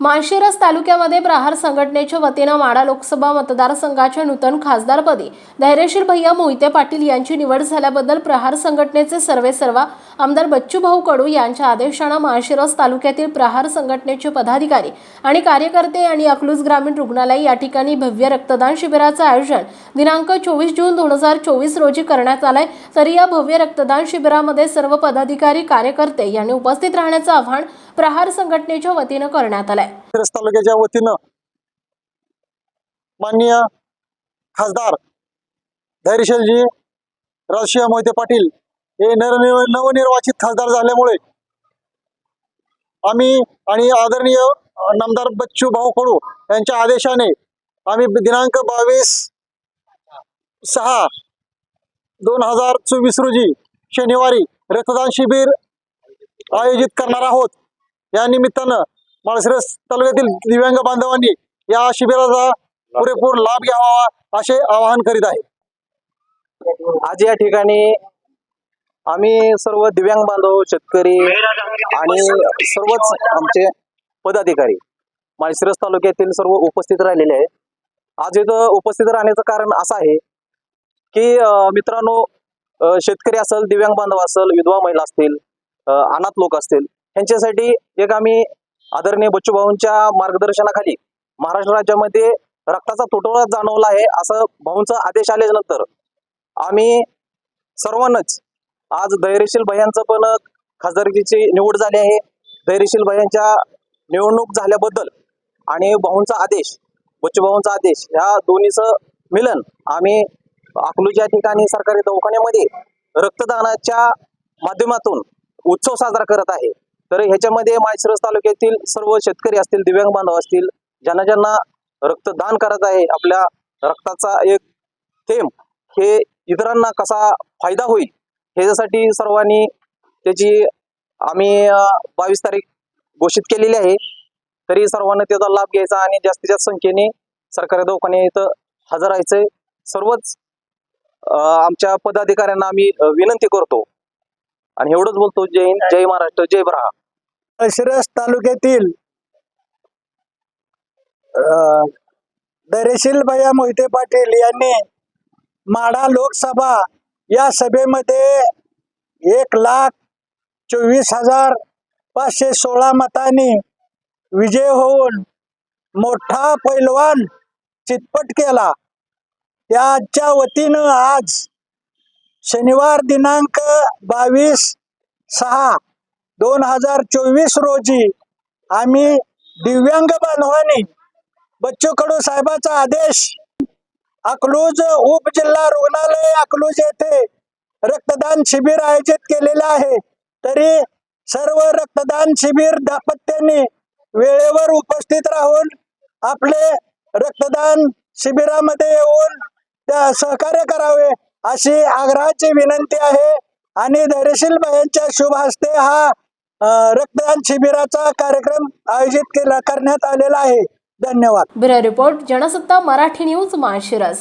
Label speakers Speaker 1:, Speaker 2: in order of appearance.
Speaker 1: माळशिरस तालुक्यामध्ये प्रहार संघटनेच्या वतीनं माडा लोकसभा मतदारसंघाच्या नूतन खासदारपदी धैर्यशील भैया मोहिते पाटील यांची निवड झाल्याबद्दल प्रहार संघटनेचे सर्वेसर्वा आमदार बच्चूभाऊ कडू यांच्या आदेशानं माळशिरस तालुक्यातील प्रहार संघटनेचे पदाधिकारी आणि कार्यकर्ते आणि अकलूज ग्रामीण रुग्णालय या ठिकाणी भव्य रक्तदान शिबिराचं आयोजन दिनांक चोवीस जून दोन हजार चोवीस रोजी करण्यात आलंय. तरी या भव्य रक्तदान शिबिरामध्ये सर्व पदाधिकारी कार्यकर्ते यांनी उपस्थित राहण्याचं आवाहन प्रहार संघटनेच्या वतीनं करण्यात आलंय.
Speaker 2: शिरस तालुक्याच्या वतीनं माननीय खासदार धैर्यशीलजी राजशिंह मोहिते पाटील हे नरनिर्व नवनिर्वाचित खासदार झाल्यामुळे आम्ही आणि आदरणीय नामदार बच्चू भाऊ कडू यांच्या आदेशाने आम्ही दिनांक बावीस सहा दोन हजार चोवीस रोजी शनिवारी रक्तदान शिबिर आयोजित करणार आहोत. या निमित्तानं माळशिरस तालुक्यातील दिव्यांग बांधवांनी या शिबिराचा पुरेपूर लाभ घ्यावा असे आवाहन करीत आहे.
Speaker 3: आज या ठिकाणी आम्ही सर्व दिव्यांग बांधव शेतकरी आणि सर्वच आमचे पदाधिकारी माळशिरस तालुक्यातील सर्व उपस्थित राहिलेले आहेत. आज इथं उपस्थित राहण्याचं कारण असं आहे की मित्रांनो शेतकरी असेल दिव्यांग बांधव असेल विधवा महिला असतील अनाथ लोक असतील यांच्यासाठी एक आम्ही आदरणीय बच्चूभाऊंच्या मार्गदर्शनाखाली महाराष्ट्र राज्यामध्ये रक्ताचा तुटवडा जाणवला आहे असं भाऊंचा आदेश आल्यानंतर आम्ही सर्वांनाच आज धैर्यशील भयांचं पण खासदारकीची निवड झाली आहे. धैर्यशील भयांच्या निवडणूक झाल्याबद्दल आणि भाऊंचा आदेश बच्चू भाऊंचा आदेश ह्या दोन्हीचं मिलन आम्ही अकलूज या ठिकाणी सरकारी दवाखान्यामध्ये रक्तदानाच्या माध्यमातून उत्सव साजरा करत आहे. तर ह्याच्यामध्ये माळशिरस तालुक्यातील सर्व शेतकरी असतील दिव्यांग बांधव असतील ज्यांना ज्यांना रक्तदान करत आहे आपल्या रक्ताचा एक थेंब हे इतरांना कसा फायदा होईल ह्याच्यासाठी सर्वांनी त्याची आम्ही बावीस तारीख घोषित केलेली आहे. तरी सर्वांना त्याचा लाभ घ्यायचा आणि जास्तीत जास्त संख्येने सरकारी दवाखाने इथं हजर राहायचंय. सर्वच आमच्या पदाधिकाऱ्यांना आम्ही विनंती करतो. आणि एवढंच बोलतो जय हिंद जय महाराष्ट्र जय ब्रहा
Speaker 2: शिरस तालुक्यातील दरेशील भैया मोहिते पाटील यांनी माढा लोकसभा या सभेमध्ये एक लाख चोवीस हजार पाचशे सोळा मतांनी विजय होऊन मोठा पैलवान चितपट केला. त्याच्या वतीनं आज शनिवार दिनांक बावीस सहा दोन हजार चोवीस रोजी आम्ही दिव्यांग बांधवांनी बच्चू कडू साहेबाचा आदेश अकलूज उपजिल्हा रुग्णालय अकलूज येथे रक्तदान शिबिर आयोजित केलेले आहे. तरी सर्व रक्तदान शिबिर दापत्याने वेळेवर उपस्थित राहून आपले रक्तदान शिबिरामध्ये येऊन त्या सहकार्य करावे. अशी आग्रहाची विनंती आहे. आणि धैर्यशील यांच्या शुभ हस्ते हा रक्तदान शिबिराचा कार्यक्रम आयोजित केला करण्यात आलेला आहे. धन्यवाद.
Speaker 1: Bureau report Jansatta Marathi news Malshiras.